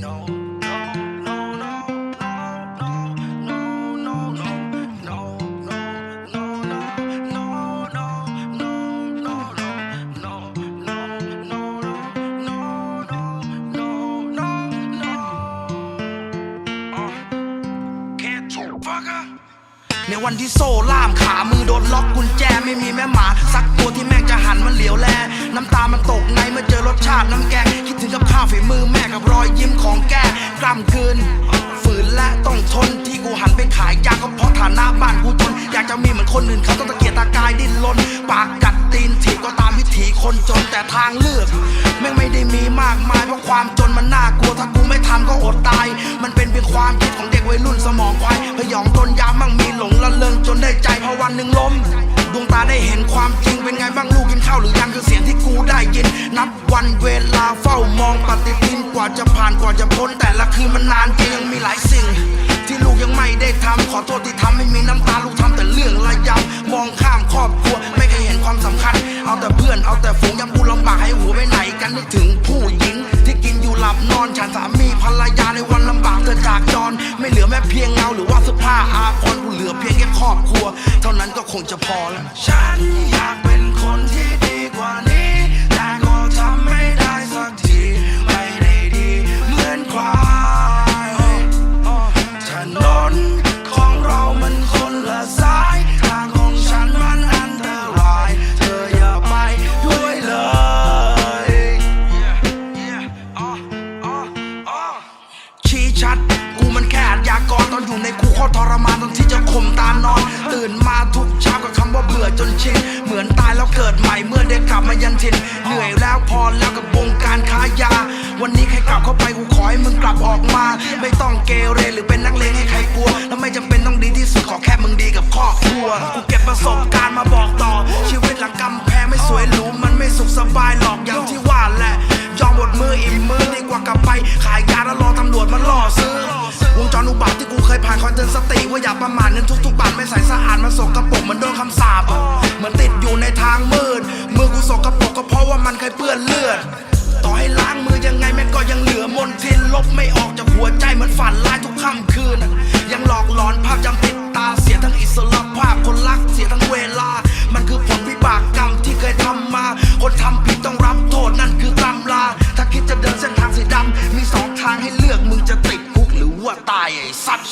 ในวันที่โซ่ล่ามขามือโดนล็อกกุญแจไม่มีแม่หมาสักตัวที่แม่งจะหันมันเหลียวแล น้ำตามันตกในเมื่อเจอรสชาติน้ำแกง คิดถึงกับข้าวฝีมือแม่กับรอย กล้ำคืน ฝืนและต้องทนที่กูหันไปขายยาก็เพราะฐานะบ้านกูจน อยากจะมีเหมือนคนอื่นเขาต้องตะเกียกตะกายดิ้นรนปากกัดตีนถีบก็ตามวิถีคนจนแต่ทางเลือก แม่งไม่ได้มีมากมายเพราะความจนมันน่ากลัวถ้ากูไม่ทำก็อดตาย มันเป็นเพียงความคิดของเด็กวัยรุ่นสมองควายพยองตนยามมั่งมีหลงละเริงจนได้ใจพอวันหนึ่งล้มดวงตาได้เห็นความจริงเป็นไงบ้างลูกกินข้าวหรือยังคือเสียงที่กูได้ยิน นับวันเวลาเฝ้ามองปฏิทินกว่าจะผ่านกว่าจะพ้น แต่ละคืนมันนานจริงยังมีหลายสิ่ง ที่ลูกยังไม่ได้ทำขอโทษที่ทำให้มีน้ำตาลูกทำแต่เรื่องระยำมองข้ามครอบครัวไม่เคยเห็นความสำคัญ เอาแต่เพื่อนเอาแต่ฝูงยังกูลำบากให้หัวไปไหนกันนึกถึงผู้หญิง ที่กินอยู่หลับนอนฉันสามีภรรยาในวันลำบากเธอจากจร ไม่เหลือแม้เพียงเงาหรือว่าเสื้อผ้าอาคอนกูเหลือเพียงแค่ครอบครัว เท่านั้นก็คงจะพอแล้วฉันอยาก กูมันแค่อาชญากรตอนอยู่ในคุกโคตรทรมานตอนที่จะข่มตานอน ตื่นมาทุกเช้ากับคำว่าเบื่อจนชินเหมือนตายแล้วเกิดใหม่เมื่อได้กลับมายันทินเหนื่อยแล้วพอแล้วกับวงการค้ายา วันนี้ใครกลับเข้าไปกูขอให้มึงกลับออกมา ไม่ต้องเกเรหรือเป็นนักเลงให้ใครกลัว แล้วไม่จำเป็นต้องดีที่สุดขอแค่มึงดีกับครอบครัวกูเก็บประสบการณ์มาบอกต่อ ชีวิตหลังกำแพงไม่สวยหรูมันไม่สุขสบายหรอกอย่างที่ว่าแหละยอมหมดมืออิ่มมือดีกว่ากลับไปขาย คอยเตือนสติว่าอย่าประมาทเงินทุกๆบาทไม่ใส่สะอาดมันสกปรกเหมือนโดนคำสาปอะเหมือนติดอยู่ในทางมืดมือกูสกปรกก็เพราะว่ามันเคยเปื้อนเลือด ต่อให้ล้างมือยังไงแม่ก็ยังเหลือมนทินลบไม่ออกจากหัวใจเหมือนฝันร้ายทุกค่ำคืน ยังหลอกหลอนภาพจำติดตาเสียทั้งอิสระภาพคนรักเสียทั้งเวลา มันคือผลวิบากกรรมที่เคยทำมา คนทำผิดต้องรับโทษนั่นคือกรรมลา ถ้าคิดจะเดินเส้นทางสีดำมีสองทางให้เลือกมึงจะติดคุกหรือว่าตายไอ้สัตว์